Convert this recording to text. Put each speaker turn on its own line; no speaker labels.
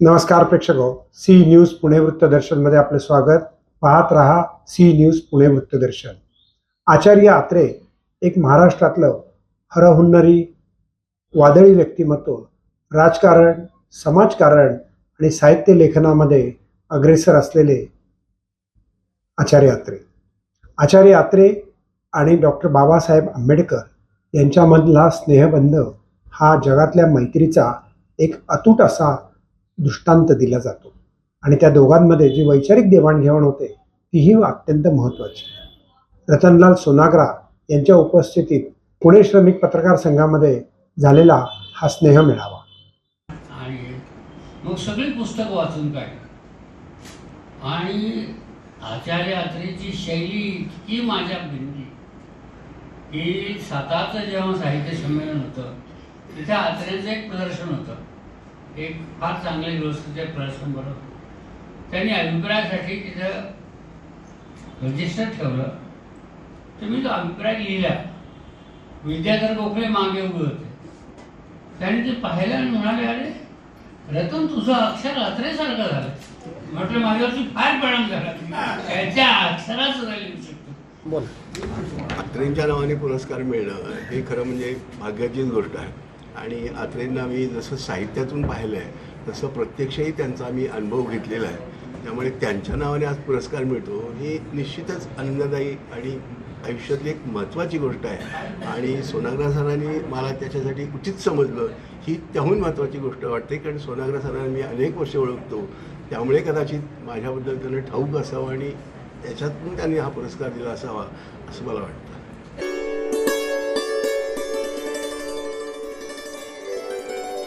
नमस्कार प्रेक्षक हो. सी न्यूज पुणे वृत्तदर्शनमध्ये आपले स्वागत. पाहत रहा सी न्यूज पुणे वृत्तदर्शन. आचार्य आत्रे एक महाराष्ट्रातलं हरहुन्नरी वादळी व्यक्तिमत्व राजकारण समाजकारण आणि साहित्य लेखनामध्ये अग्रेसर असलेले आचार्य आत्रे. आचार्य आत्रे आणि डॉक्टर बाबासाहेब आंबेडकर यांच्यामधला स्नेहबंध हा जगातल्या मैत्रीचा एक अतूट असा दृष्टांत दिला जातो. आणि त्या दोघांमध्ये जी वैचारिक देवाणघेवाण होते तीही अत्यंत महत्त्वाची. रतनलाल सोनाग्रा यांच्या उपस्थितीत पुणे श्रमिक पत्रकार संघामध्ये झालेला हा स्नेह मिळावा.
आणि मग सगळी पुस्तक वाचून काढली आणि आचार्य अत्रेची शैली इतकी माझ्या भिंती की सातारचं जेव्हा साहित्य संमेलन होतं तिथे आत्र्यांचं एक प्रदर्शन होतं. एक फार चांगले व्यवस्थित प्रदर्शन भरत त्यांनी अभिप्रायासाठी तिथं रजिस्टर ठेवलं. तर मी तो अभिप्राय लिहिला विद्याधर गोखले मागे उभे होते. त्याने ते पाहिलं आणि म्हणाले अरे रतन तुझं अक्षर अत्रेसारखं झालं. म्हटलं माझ्यावरती फार परिणाम झाला. त्याच्या अक्षराचं लिहू शकतो.
आत्रेंच्या नावाने पुरस्कार मिळणं हे खरं म्हणजे भाग्याचीच गोष्ट आहे. आणि आत्रेंना मी जसं साहित्यातून पाहिलं आहे तसं प्रत्यक्षही त्यांचा मी अनुभव घेतलेला आहे. त्यामुळे त्यांच्या नावाने आज पुरस्कार मिळतो ही निश्चितच आनंददायी आणि आयुष्यातली एक महत्त्वाची गोष्ट आहे. आणि सोनाग्रा सरांनी मला त्याच्यासाठी उचित समजलं ही त्याहून महत्त्वाची गोष्ट वाटते कारण सोनाग्रा सरांना मी अनेक वर्ष ओळखतो. त्यामुळे कदाचित माझ्याबद्दल त्यांना ठाऊक असावं आणि त्याच्यातून त्यांनी हा पुरस्कार दिला असावा असं मला वाटतं.